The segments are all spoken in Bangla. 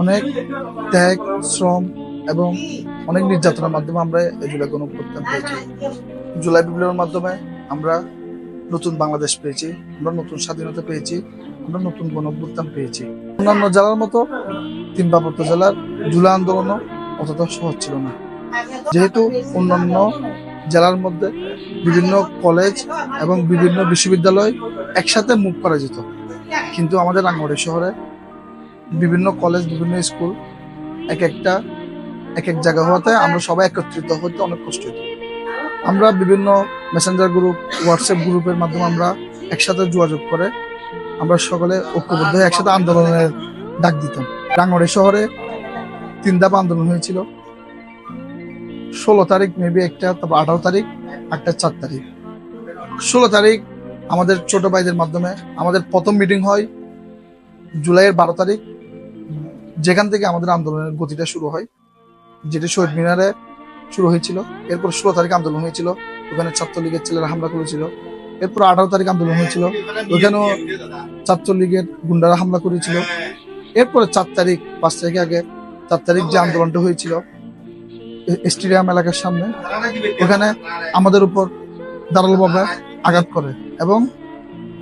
অনেক ত্যাগ, শ্রম এবং অনেক নির্যাতনের মাধ্যমে আমরা এই জুলাই গণ পেয়েছি। জুলাই বিপ্লবের মাধ্যমে আমরা নতুন বাংলাদেশ পেয়েছি, আমরা নতুন স্বাধীনতা পেয়েছি, আমরা নতুন গণ পেয়েছি। অন্যান্য জেলার মতো তিন জেলার জুলাই আন্দোলনও অতটা সহজ ছিল না। যেহেতু অন্যান্য জেলার মধ্যে বিভিন্ন কলেজ এবং বিভিন্ন বিশ্ববিদ্যালয় একসাথে মুভ করা যেত, কিন্তু আমাদের রাঙ্গুড়ি শহরে বিভিন্ন কলেজ বিভিন্ন স্কুল এক একটা, এক এক জায়গা হওয়াতে আমরা সবাই একত্রিত হতে অনেক কষ্ট হতো আমরা বিভিন্ন মেসেঞ্জার গ্রুপ হোয়াটসঅ্যাপ গ্রুপের মাধ্যমে আমরা একসাথে যোগাযোগ করে আমরা সকলে ঐক্যবদ্ধ হয়ে একসাথে আন্দোলনের ডাক দিতাম। রাঙ্গুড়ি শহরে তিন ধাপ আন্দোলন হয়েছিল। ষোলো তারিখ মেবি একটা, তারপর আঠারো তারিখ, একটা চার তারিখ। ষোলো তারিখ আমাদের ছোট ভাইদের মাধ্যমে আমাদের প্রথম মিটিং হয় জুলাইয়ের বারো তারিখ, যেখান থেকে আমাদের আন্দোলনের গতিটা শুরু হয়, যেটি শহীদ মিনারে শুরু হয়েছিল। এরপর ষোলো তারিখ আন্দোলন হয়েছিল, ওখানে ছাত্রলীগের ছেলেরা হামলা করেছিল। এরপর আঠারো তারিখ আন্দোলন হয়েছিল, ওখানেও ছাত্রলীগের গুন্ডারা হামলা করেছিল। এরপরে চার তারিখ, পাঁচ তারিখ আগে, চার তারিখ যে আন্দোলনটা হয়েছিল, স্টেডিয়াম এলাকার সামনে, ওখানে আমাদের উপর দাঁড়ালোভাবে আঘাত করে এবং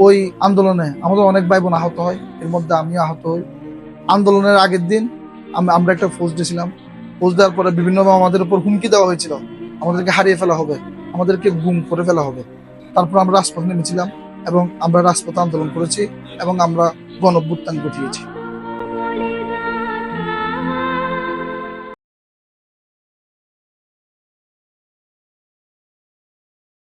ওই আন্দোলনে আমাদের অনেক ভাই বোন আহত হয়, এর মধ্যে আমিও আহত হই। আন্দোলনের আগের দিন আমরা একটা ফৌজ দিয়েছিলাম। ফৌজ দেওয়ার পরে বিভিন্নভাবে আমাদের উপর হুমকি দেওয়া হয়েছিল। আমাদেরকে হারিয়ে ফেলা হবে, আমাদেরকে গুম করে ফেলা হবে। তারপর আমরা রাজপথ নেমেছিলাম এবং আমরা রাজপথ আন্দোলন করেছি এবং আমরা গণ ঘটিয়েছি।